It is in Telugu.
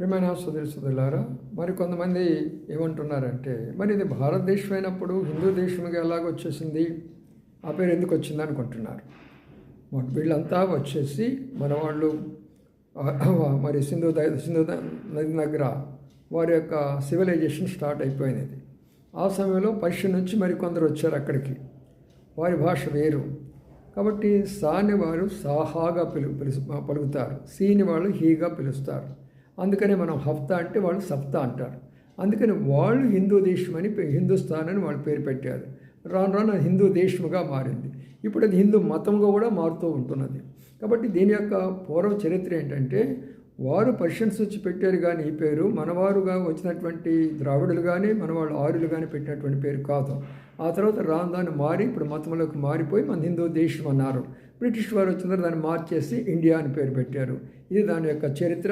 ప్రియమైన సోదరులారా మరి కొంతమంది ఏమంటున్నారంటే మరి ఇది భారతదేశం అయినప్పుడు హిందూ దేశంగా ఎలాగ వచ్చేసింది? ఆ పేరు ఎందుకు వచ్చింది? అనుకుంటున్నారు వీళ్ళంతా వచ్చేసి మన వాళ్ళు మరి సింధు సింధు నది దగ్గర వారి యొక్క సివిలైజేషన్ స్టార్ట్ అయిపోయినది ఆ సమయంలో పశ్చిమ నుంచి మరి కొందరు వచ్చారు అక్కడికి. వారి భాష వేరు. కాబట్టి సాని వారు సాహాగా పిలు పిలుసు పలుకుతారు. సీని వాళ్ళు హీగా పిలుస్తారు. అందుకనే మనం హఫ్తా అంటే వాళ్ళు సప్తా అంటారు. అందుకని వాళ్ళు హిందూ దేశం అని పే- హిందుస్థాన్ అని వాళ్ళు పేరు పెట్టారు. రాను రాను హిందూ దేశముగా మారింది. ఇప్పుడు అది హిందూ మతంగా కూడా మారుతూ ఉంటున్నది. కాబట్టి దీని యొక్క పూర్వ చరిత్ర ఏంటంటే వారు పర్షియన్స్ వచ్చి పెట్టారు కానీ ఈ పేరు మనవారుగా వచ్చినటువంటి ద్రావిడులు కానీ మన వాళ్ళు ఆర్యులు కానీ పెట్టినటువంటి పేరు కాదు. ఆ తర్వాత రాను దాన్ని మారి ఇప్పుడు మతంలోకి మారిపోయి మన హిందూ దేశం అన్నారు. బ్రిటిష్ వారు వచ్చిన దాన్ని మార్చేసి ఇండియా అని పేరు పెట్టారు. ఇది దాని యొక్క చరిత్ర.